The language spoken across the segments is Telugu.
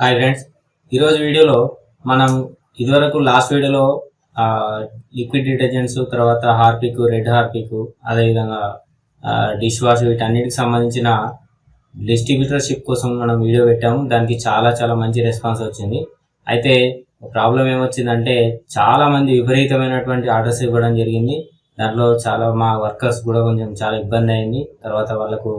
హాయ్ ఫ్రెండ్స్ ఈరోజు వీడియోలో మనం ఇదివరకు లాస్ట్ వీడియోలో లిక్విడ్ డిటర్జెంట్స్ తర్వాత హార్పిక్ రెడ్ హార్పిక్ అదేవిధంగా డిష్ వాష్ వీటన్నిటికి సంబంధించిన డిస్ట్రిబ్యూటర్షిప్ కోసం మనం వీడియో పెట్టాము. దానికి చాలా చాలా మంచి రెస్పాన్స్ వచ్చింది. అయితే ప్రాబ్లం ఏమొచ్చిందంటే చాలా మంది విపరీతమైనటువంటి ఆర్డర్స్ ఇవ్వడం జరిగింది. దాంట్లో చాలా మా వర్కర్స్ కూడా కొంచెం చాలా ఇబ్బంది అయింది. తర్వాత వాళ్ళకు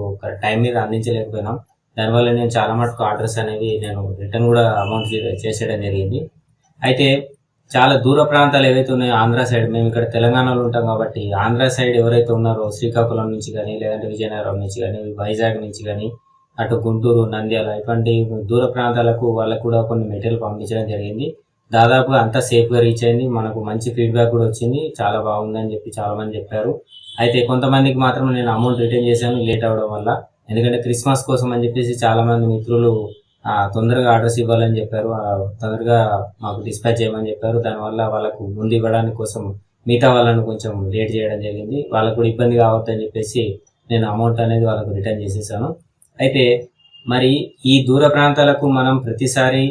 టైం మీద అందించలేకపోయినాం. దానివల్ల నేను చాలా మటుకు ఆర్డర్స్ అనేవి నేను రిటర్న్ కూడా అమౌంట్ చేసేయడం జరిగింది. అయితే చాలా దూర ప్రాంతాలు ఏవైతే ఉన్నాయో ఆంధ్ర సైడ్ మేము ఇక్కడ తెలంగాణలో ఉంటాం కాబట్టి ఆంధ్ర సైడ్ ఎవరైతే ఉన్నారో శ్రీకాకుళం నుంచి కానీ లేదంటే విజయనగరం నుంచి కానీ వైజాగ్ నుంచి కానీ అటు గుంటూరు నంద్యాల ఇటువంటి దూర ప్రాంతాలకు వాళ్ళకు కూడా కొన్ని మెటీరియల్ పంపించడం జరిగింది. దాదాపు అంతా సేఫ్గా రీచ్ అయింది. మనకు మంచి ఫీడ్బ్యాక్ కూడా వచ్చింది. చాలా బాగుందని చెప్పి చాలామంది చెప్పారు. అయితే కొంతమందికి మాత్రం నేను అమౌంట్ రిటర్న్ చేశాను. లేట్ అవ్వడం వల్ల ఎందుకంటే క్రిస్మస్ కోసం అని చెప్పేసి చాలా మంది మిత్రులు తొందరగా ఆర్డర్స్ ఇవ్వాలని చెప్పారు. తొందరగా మాకు డిస్పాచ్ చేయమని చెప్పారు. దానివల్ల వాళ్ళకు ముందు ఇవ్వడానికి కోసం మిగతా వాళ్ళని కొంచెం లేట్ చేయడం జరిగింది. వాళ్ళకు కూడా ఇబ్బంది కావద్దని చెప్పేసి నేను అమౌంట్ అనేది వాళ్ళకు రిటర్న్ చేసేసాను. అయితే మరి ఈ దూర ప్రాంతాలకు మనం ప్రతిసారి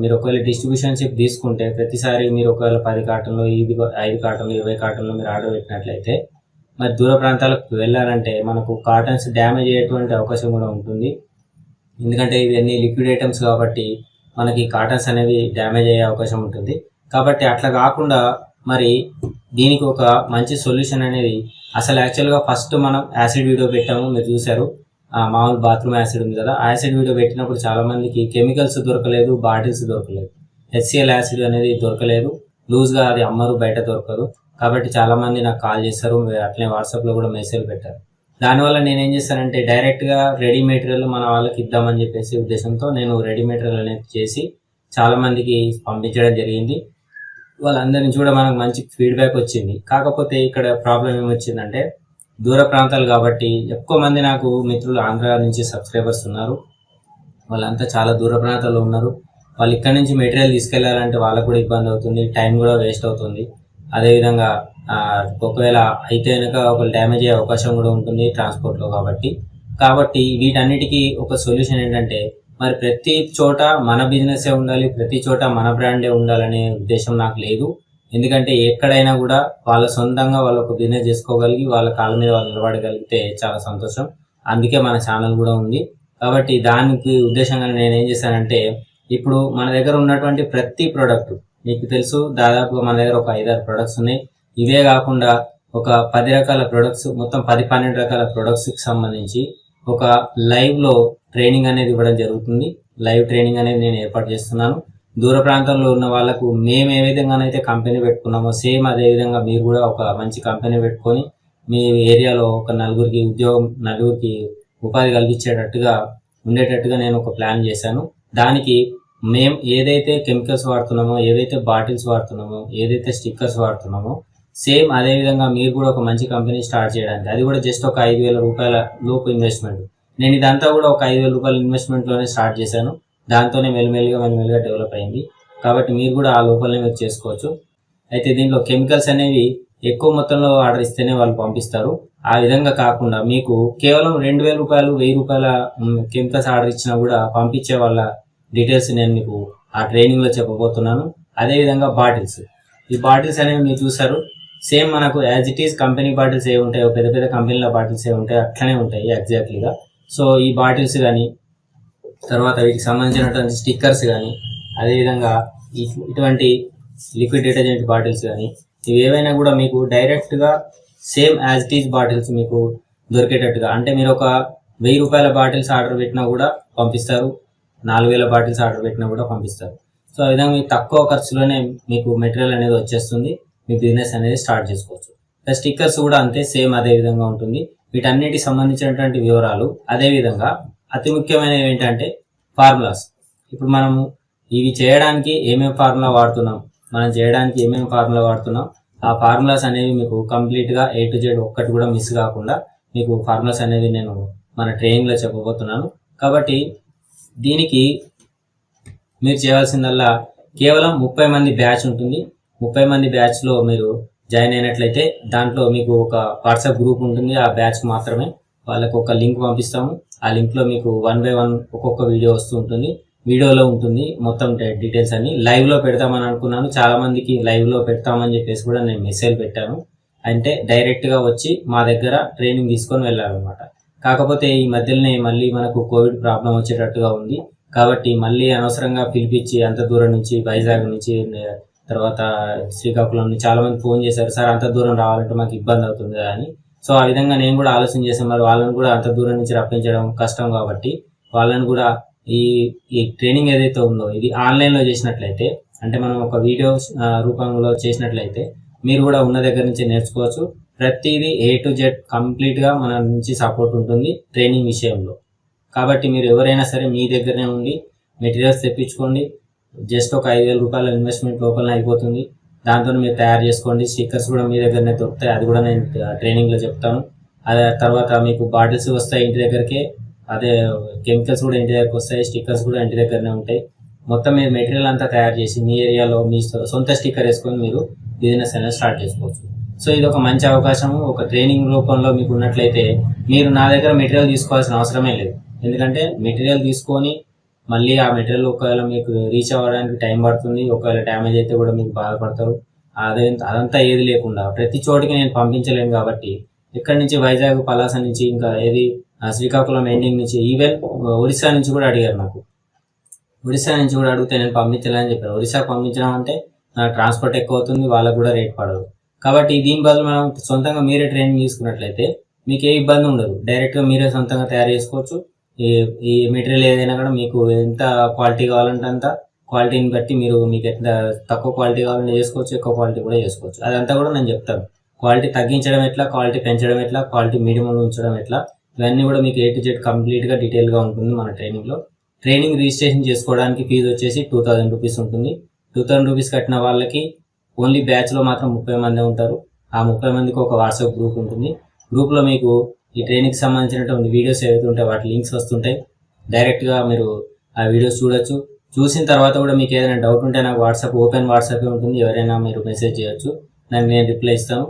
మీరు ఒకవేళ డిస్ట్రిబ్యూషన్షిప్ తీసుకుంటే ప్రతిసారి మీరు ఒకవేళ పది కార్టన్లు ఐదు ఐదు కాటన్లు ఇరవై కాటన్లు మీరు ఆర్డర్ పెట్టినట్లయితే మరి దూర ప్రాంతాలకు వెళ్ళాలంటే మనకు కాటన్స్ డ్యామేజ్ అయ్యేటువంటి అవకాశం కూడా ఉంటుంది. ఎందుకంటే ఇవన్నీ లిక్విడ్ ఐటమ్స్ కాబట్టి మనకి కాటన్స్ అనేవి డ్యామేజ్ అయ్యే అవకాశం ఉంటుంది. కాబట్టి అట్లా కాకుండా మరి దీనికి ఒక మంచి సొల్యూషన్ అనేది అసలు యాక్చువల్గా ఫస్ట్ మనం యాసిడ్ వీడియో పెట్టాము మీరు చూశారు. ఆ మామూలు బాత్రూమ్ యాసిడ్ ఉంది కదా యాసిడ్ వీడియో పెట్టినప్పుడు చాలామందికి కెమికల్స్ దొరకలేదు బాటిల్స్ దొరకలేదు. హెచ్సిఎల్ యాసిడ్ అనేది దొరకలేదు. లూజ్గా అది అమ్మరు బయట దొరకదు కాబట్టి చాలా మంది నాకు కాల్ చేస్తారు అట్లనే వాట్సాప్లో కూడా మెసేజ్ పెట్టారు. దానివల్ల నేనేం చేస్తానంటే డైరెక్ట్గా రెడీ మెటీరియల్ మన వాళ్ళకి ఇద్దామని చెప్పేసి ఉద్దేశంతో నేను రెడీ మెటీరియల్ అనేది చేసి చాలా మందికి పంపించడం జరిగింది. వాళ్ళందరి నుంచి కూడా మనకు మంచి ఫీడ్బ్యాక్ వచ్చింది. కాకపోతే ఇక్కడ ప్రాబ్లం ఏమొచ్చిందంటే దూర ప్రాంతాలు కాబట్టి ఎక్కువ మంది నాకు మిత్రులు ఆంధ్ర నుంచి సబ్స్క్రైబర్స్ ఉన్నారు. వాళ్ళంతా చాలా దూర ప్రాంతాల్లో ఉన్నారు. వాళ్ళు ఇక్కడ నుంచి మెటీరియల్ తీసుకెళ్ళాలంటే వాళ్ళకు కూడా ఇబ్బంది అవుతుంది టైం కూడా వేస్ట్ అవుతుంది. అదేవిధంగా ఒకవేళ అయితే కనుక ఒకళ్ళు డ్యామేజ్ అయ్యే అవకాశం కూడా ఉంటుంది ట్రాన్స్పోర్ట్లో కాబట్టి. కాబట్టి వీటన్నిటికీ ఒక సొల్యూషన్ ఏంటంటే మరి ప్రతి చోట మన బిజినెసే ఉండాలి ప్రతి చోట మన బ్రాండే ఉండాలనే ఉద్దేశం నాకు లేదు. ఎందుకంటే ఎక్కడైనా కూడా వాళ్ళ సొంతంగా వాళ్ళు ఒక బిజినెస్ చేసుకోగలిగి వాళ్ళ కాళ్ళ మీద వాళ్ళు నిలబడగలిగితే చాలా సంతోషం. అందుకే మన ఛానల్ కూడా ఉంది. కాబట్టి దానికి ఉద్దేశంగా నేను ఏం చేశానంటే ఇప్పుడు మన దగ్గర ఉన్నటువంటి ప్రతి ప్రోడక్ట్ మీకు తెలుసు దాదాపుగా మన దగ్గర ఒక ఐదారు ప్రొడక్ట్స్ ఉన్నాయి. ఇవే కాకుండా ఒక పది రకాల ప్రొడక్ట్స్ మొత్తం పది పన్నెండు రకాల ప్రొడక్ట్స్కి సంబంధించి ఒక లైవ్లో ట్రైనింగ్ అనేది ఇవ్వడం జరుగుతుంది. లైవ్ ట్రైనింగ్ అనేది నేను ఏర్పాటు చేస్తున్నాను. దూర ప్రాంతంలో ఉన్న వాళ్ళకు మేము ఏ విధంగానైతే కంపెనీ పెట్టుకున్నామో సేమ్ అదే విధంగా మీరు కూడా ఒక మంచి కంపెనీ పెట్టుకొని మీ ఏరియాలో ఒక నలుగురికి ఉద్యోగం నలుగురికి ఉపాధి కలిగించేటట్టుగా ఉండేటట్టుగా నేను ఒక ప్లాన్ చేశాను. దానికి మేము ఏదైతే కెమికల్స్ వాడుతున్నామో ఏదైతే బాటిల్స్ వాడుతున్నామో ఏదైతే స్టిక్కర్స్ వాడుతున్నామో సేమ్ అదే విధంగా మీరు కూడా ఒక మంచి కంపెనీ స్టార్ట్ చేయడానికి. అది కూడా జస్ట్ ఒక ఐదు వేల రూపాయల లోపు ఇన్వెస్ట్మెంట్ నేను ఇదంతా కూడా ఒక ఐదు వేల రూపాయల ఇన్వెస్ట్మెంట్లోనే స్టార్ట్ చేశాను. దాంతోనే మెల్లిమెల్లిగా మెల్లిమెల్లిగా డెవలప్ అయింది. కాబట్టి మీరు కూడా ఆ లోపలనే మీరు చేసుకోవచ్చు. అయితే దీంట్లో కెమికల్స్ అనేవి ఎక్కువ మొత్తంలో ఆర్డర్ ఇస్తేనే వాళ్ళు పంపిస్తారు. ఆ విధంగా కాకుండా మీకు కేవలం రెండు వేల రూపాయలు వెయ్యి రూపాయల కెమికల్స్ ఆర్డర్ ఇచ్చినా కూడా పంపించే వాళ్ళ డీటెయిల్స్ నేను మీకు ఆ ట్రైనింగ్లో చెప్పబోతున్నాను. అదేవిధంగా బాటిల్స్. ఈ బాటిల్స్ అనేవి మీరు చూసారు సేమ్ మనకు as it is company bottles ఏ ఉంటాయో పెద్ద పెద్ద కంపెనీల బాటిల్స్ ఏ ఉంటాయో అట్లనే ఉంటాయి ఎగ్జాక్ట్లీగా. సో ఈ బాటిల్స్ కానీ తర్వాత వీటికి సంబంధించినటువంటి స్టిక్కర్స్ కానీ అదేవిధంగా ఇటువంటి లిక్విడ్ డిటర్జెంట్ బాటిల్స్ కానీ ఇవి ఏవైనా కూడా మీకు డైరెక్ట్గా same as it is bottles మీకు దొరికేటట్టుగా అంటే మీరు ఒక వెయ్యి రూపాయల బాటిల్స్ ఆర్డర్ పెట్టినా కూడా పంపిస్తారు. నాలుగు వేల బాటిల్స్ ఆర్డర్ పెట్టినా కూడా పంపిస్తారు. సో ఆ విధంగా మీకు తక్కువ ఖర్చులోనే మీకు మెటీరియల్ అనేది వచ్చేస్తుంది. మీ బిజినెస్ అనేది స్టార్ట్ చేసుకోవచ్చు. స్టిక్కర్స్ కూడా అంతే సేమ్ అదే విధంగా ఉంటుంది. వీటన్నిటికి సంబంధించినటువంటి వివరాలు అదే విధంగా అతి ముఖ్యమైనవి ఏంటంటే ఫార్ములాస్. ఇప్పుడు మనము ఇవి చేయడానికి ఏమేమి ఫార్ములా వాడుతున్నాం? మనం చేయడానికి ఏమేమి ఫార్ములా వాడుతున్నాం? ఆ ఫార్ములాస్ అనేవి మీకు కంప్లీట్గా ఏ టు జెడ్ ఒక్కటి కూడా మిస్ కాకుండా మీకు ఫార్ములాస్ అనేవి నేను మన ట్రైనింగ్లో చెప్పబోతున్నాను. కాబట్టి దీనికి మీరు చేయాల్సిందల్లా కేవలం ముప్పై మంది బ్యాచ్ ఉంటుంది. ముప్పై మంది బ్యాచ్లో మీరు జాయిన్ అయినట్లయితే దాంట్లో మీకు ఒక వాట్సాప్ గ్రూప్ ఉంటుంది. ఆ బ్యాచ్ మాత్రమే వాళ్ళకు ఒక లింక్ పంపిస్తాము. ఆ లింక్లో మీకు వన్ బై వన్ ఒక్కొక్క వీడియో వస్తూ ఉంటుంది. వీడియోలో ఉంటుంది మొత్తం డీటెయిల్స్ అన్ని. లైవ్లో పెడతామని అనుకున్నాను. చాలామందికి లైవ్లో పెడతామని చెప్పేసి కూడా నేను మెసేజ్ పెట్టాను. అంటే డైరెక్ట్గా వచ్చి మా దగ్గర ట్రైనింగ్ తీసుకొని వెళ్ళాలన్నమాట. కాకపోతే ఈ మధ్యలోనే మళ్ళీ మనకు కోవిడ్ ప్రాబ్లం వచ్చేటట్టుగా ఉంది. కాబట్టి మళ్ళీ అనవసరంగా పిలిపించి అంత దూరం నుంచి వైజాగ్ నుంచి తర్వాత శ్రీకాకుళం నుంచి చాలా మంది ఫోన్ చేశారు సార్ అంత దూరం రావాలంటే మాకు ఇబ్బంది అవుతుంది అని. సో ఆ విధంగా నేను కూడా ఆలోచన చేశాను. మరి వాళ్ళని కూడా అంత దూరం నుంచి రప్పించడం కష్టం కాబట్టి వాళ్ళని కూడా ఈ ఈ ట్రైనింగ్ ఏదైతే ఉందో ఇది ఆన్లైన్లో చేసినట్లయితే అంటే మనం ఒక వీడియో రూపంలో చేసినట్లయితే మీరు కూడా ఉన్న దగ్గర నుంచి నేర్చుకోవచ్చు. ప్రతిదీ ఏ టు జెడ్ కంప్లీట్గా మన నుంచి సపోర్ట్ ఉంటుంది ట్రైనింగ్ విషయంలో. కాబట్టి మీరు ఎవరైనా సరే మీ దగ్గరనే ఉండి మెటీరియల్స్ తెప్పించుకోండి. జస్ట్ ఒక ఐదు వేల రూపాయల ఇన్వెస్ట్మెంట్ లోపల అయిపోతుంది. దాంతో మీరు తయారు చేసుకోండి. స్టిక్కర్స్ కూడా మీ దగ్గరనే దొరుకుతాయి. అది కూడా నేను ట్రైనింగ్లో చెప్తాను. అదే తర్వాత మీకు బాటిల్స్ వస్తాయి ఇంటి దగ్గరకే. అదే కెమికల్స్ కూడా ఇంటి దగ్గరకు వస్తాయి. స్టిక్కర్స్ కూడా ఇంటి దగ్గరనే ఉంటాయి. మొత్తం మీరు మెటీరియల్ అంతా తయారు చేసి మీ ఏరియాలో మీ సొంత స్టిక్కర్ వేసుకొని మీరు బిజినెస్ అనేది స్టార్ట్ చేసుకోవచ్చు. సో ఇది ఒక మంచి అవకాశం ఒక ట్రైనింగ్ రూపంలో మీకు ఉన్నట్లయితే మీరు నా దగ్గర మెటీరియల్ తీసుకోవాల్సిన అవసరమే లేదు. ఎందుకంటే మెటీరియల్ తీసుకొని మళ్ళీ ఆ మెటీరియల్ ఒకవేళ మీకు రీచ్ అవ్వడానికి టైం పడుతుంది ఒకవేళ డ్యామేజ్ అయితే కూడా మీకు బాధపడతారు. అదే అదంతా ఏది లేకుండా ప్రతి చోటికి నేను పంపించలేను కాబట్టి ఇక్కడ నుంచి వైజాగ్ పలాస నుంచి ఇంకా ఏది శ్రీకాకుళం ఎండింగ్ నుంచి ఈవెన్ ఒరిస్సా నుంచి కూడా అడిగారు నాకు. ఒరిస్సా నుంచి కూడా అడిగితే నేను పంపించలేని చెప్పారు. ఒరిస్సా పంపించడం అంటే ట్రాన్స్పోర్ట్ ఎక్కువ అవుతుంది వాళ్ళకు కూడా రేట్ పడదు. కాబట్టి దీని బదులు మనం సొంతంగా మీరే ట్రైనింగ్ తీసుకున్నట్లయితే మీకు ఏ ఇబ్బంది ఉండదు. డైరెక్ట్గా మీరే సొంతంగా తయారు చేసుకోవచ్చు. ఈ ఈ మెటీరియల్ ఏదైనా కూడా మీకు ఎంత క్వాలిటీ కావాలంటే అంత క్వాలిటీని బట్టి మీరు మీకు ఎంత తక్కువ క్వాలిటీ కావాలంటే చేసుకోవచ్చు ఎక్కువ క్వాలిటీ కూడా చేసుకోవచ్చు. అదంతా కూడా నేను చెప్తాను. క్వాలిటీ తగ్గించడం ఎట్లా క్వాలిటీ పెంచడం ఎట్లా క్వాలిటీ మీడియం ఉంచడం ఎట్లా ఇవన్నీ కూడా మీకు ఏ టు జెడ్ కంప్లీట్గా డీటెయిల్గా ఉంటుంది మన ట్రైనింగ్లో ట్రైనింగ్ రిజిస్ట్రేషన్ చేసుకోవడానికి ఫీజు వచ్చేసి టూ థౌజండ్ రూపీస్ ఉంటుంది. టూ థౌజండ్ రూపీస్ కట్టిన వాళ్ళకి ఓన్లీ బ్యాచ్లో మాత్రం ముప్పై మంది ఉంటారు. ఆ ముప్పై మందికి ఒక వాట్సాప్ గ్రూప్ ఉంటుంది. గ్రూప్లో మీకు ఈ ట్రైనింగ్కి సంబంధించినటువంటి వీడియోస్ ఏవైతే ఉంటాయో వాటి లింక్స్ వస్తుంటాయి. డైరెక్ట్గా మీరు ఆ వీడియోస్ చూడొచ్చు. చూసిన తర్వాత కూడా మీకు ఏదైనా డౌట్ ఉంటే నాకు వాట్సాప్ ఓపెన్ వాట్సాప్ ఉంటుంది. ఎవరైనా మీరు మెసేజ్ చేయొచ్చు. దానికి నేను రిప్లై ఇస్తాను.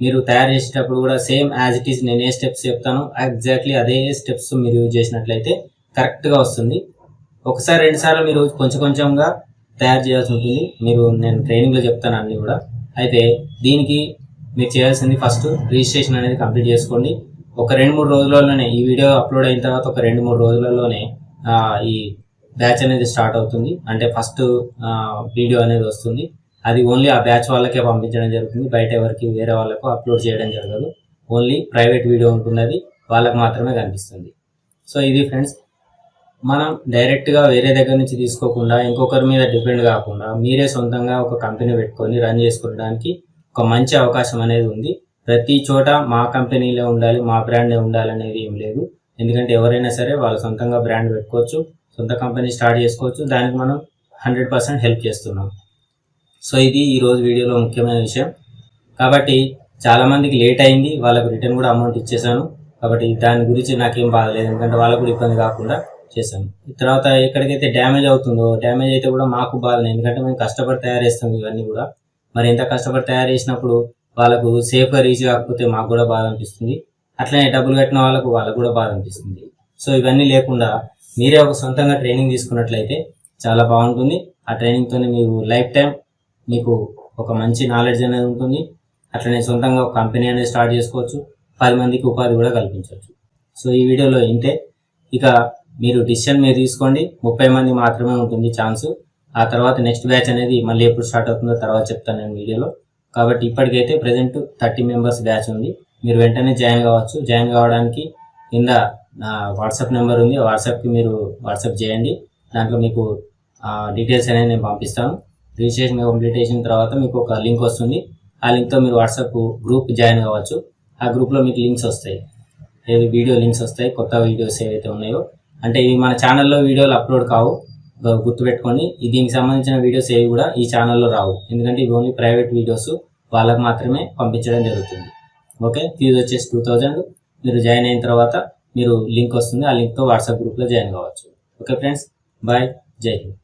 మీరు తయారు చేసేటప్పుడు కూడా సేమ్ యాజ్ ఇట్ ఈస్ నేను ఏ స్టెప్స్ చెప్తాను ఎగ్జాక్ట్లీ అదే స్టెప్స్ మీరు యూజ్ చేసినట్లయితే కరెక్ట్గా వస్తుంది. ఒకసారి రెండుసార్లు మీరు కొంచెం కొంచెంగా తయారు చేయాల్సి ఉంటుంది మీరు నేను ట్రైనింగ్లో చెప్తాను అన్ని కూడా. అయితే దీనికి మీరు చేయాల్సింది ఫస్ట్ రిజిస్ట్రేషన్ అనేది కంప్లీట్ చేసుకోండి. ఒక రెండు మూడు రోజులలోనే ఈ వీడియో అప్లోడ్ అయిన తర్వాత ఒక రెండు మూడు రోజులలోనే ఈ బ్యాచ్ అనేది స్టార్ట్ అవుతుంది. అంటే ఫస్ట్ వీడియో అనేది వస్తుంది. అది ఓన్లీ ఆ బ్యాచ్ వాళ్ళకే పంపించడం జరుగుతుంది. బయట ఎవరికి వేరే వాళ్ళకు అప్లోడ్ చేయడం జరగదు. ఓన్లీ ప్రైవేట్ వీడియో ఉంటుంది వాళ్ళకు వాళ్ళకి మాత్రమే కనిపిస్తుంది. సో ఇది ఫ్రెండ్స్ మనం డైరెక్ట్గా వేరే దగ్గర నుంచి తీసుకోకుండా ఇంకొకరి మీద డిపెండ్ కాకుండా మీరే సొంతంగా ఒక కంపెనీ పెట్టుకొని రన్ చేసుకోవడానికి ఒక మంచి అవకాశం అనేది ఉంది. ప్రతి చోట మా కంపెనీలే ఉండాలి మా బ్రాండే ఉండాలి అనేది ఏం లేదు. ఎందుకంటే ఎవరైనా సరే వాళ్ళు సొంతంగా బ్రాండ్ పెట్టుకోవచ్చు సొంత కంపెనీ స్టార్ట్ చేసుకోవచ్చు దానికి మనం హండ్రెడ్ పర్సెంట్ హెల్ప్ చేస్తున్నాం. సో ఇది ఈరోజు వీడియోలో ముఖ్యమైన విషయం. కాబట్టి చాలామందికి లేట్ అయింది వాళ్ళకు రిటర్న్ కూడా అమౌంట్ ఇచ్చేసాను. కాబట్టి దాని గురించి నాకేం బాధలేదు ఎందుకంటే వాళ్ళకు కూడా ఇబ్బంది కాకుండా చేసాం తర్వాత ఎక్కడికైతే డ్యామేజ్ అవుతుందో డ్యామేజ్ అయితే కూడా మాకు బాధలేదు ఎందుకంటే మేము కష్టపడి తయారు చేస్తాం ఇవన్నీ కూడా. మరి ఎంత కష్టపడి తయారు చేసినప్పుడు వాళ్ళకు సేఫ్గా రీచ్ కాకపోతే మాకు కూడా బాధ అనిపిస్తుంది. అట్లనే డబ్బులు కట్టిన వాళ్ళకు వాళ్ళకు కూడా బాధ అనిపిస్తుంది. సో ఇవన్నీ లేకుండా మీరే ఒక సొంతంగా ట్రైనింగ్ తీసుకున్నట్లయితే చాలా బాగుంటుంది. ఆ ట్రైనింగ్తో మీరు లైఫ్ టైం మీకు ఒక మంచి నాలెడ్జ్ అనేది ఉంటుంది. అట్లనే సొంతంగా ఒక కంపెనీ అనేది స్టార్ట్ చేసుకోవచ్చు. పది మందికి ఉపాధి కూడా కల్పించవచ్చు. సో ఈ వీడియోలో ఇంతే. ఇక మీరు డిసిషన్ మీరు తీసుకోండి. ముప్పై మంది మాత్రమే ఉంటుంది ఛాన్స్ ఆ తర్వాత నెక్స్ట్ బ్యాచ్ అనేది మళ్ళీ ఎప్పుడు స్టార్ట్ అవుతుందో తర్వాత చెప్తాను నేను వీడియోలో కాబట్టి ఇప్పటికైతే ప్రజెంట్ థర్టీ మెంబర్స్ బ్యాచ్ ఉంది. మీరు వెంటనే జాయిన్ కావచ్చు. జాయిన్ కావడానికి కింద నా వాట్సాప్ నెంబర్ ఉంది. వాట్సాప్కి మీరు వాట్సాప్ చేయండి. దాంట్లో మీకు డీటెయిల్స్ అనేది నేను పంపిస్తాను. రిజిస్ట్రేషన్ కంప్లీట్ చేసిన తర్వాత మీకు ఒక లింక్ వస్తుంది. ఆ లింక్తో మీరు వాట్సాప్ గ్రూప్ జాయిన్ కావచ్చు. ఆ గ్రూప్లో మీకు లింక్స్ వస్తాయి. ఏవి వీడియో లింక్స్ వస్తాయి కొత్త వీడియోస్ ఏవైతే ఉన్నాయో అంటే ఇవి మన ఛానల్లో వీడియోలు అప్లోడ్ కావు. గు- గుర్తుపెట్టుకోండి. దీనికి సంబంధించిన వీడియోస్ ఏవి కూడా ఈ ఛానల్లో రావు. ఎందుకంటే ఇవి ఓన్లీ ప్రైవేట్ వీడియోస్ వాళ్ళకు మాత్రమే పంపించడం జరుగుతుంది. ఓకే? ఫీజు వచ్చేసి టూ థౌజండ్ మీరు జాయిన్ అయిన తర్వాత మీరు లింక్ వస్తుంది. ఆ లింక్తో వాట్సాప్ గ్రూప్లో జాయిన్ కావచ్చు. ఓకే ఫ్రెండ్స్ బాయ్ జై హింద్.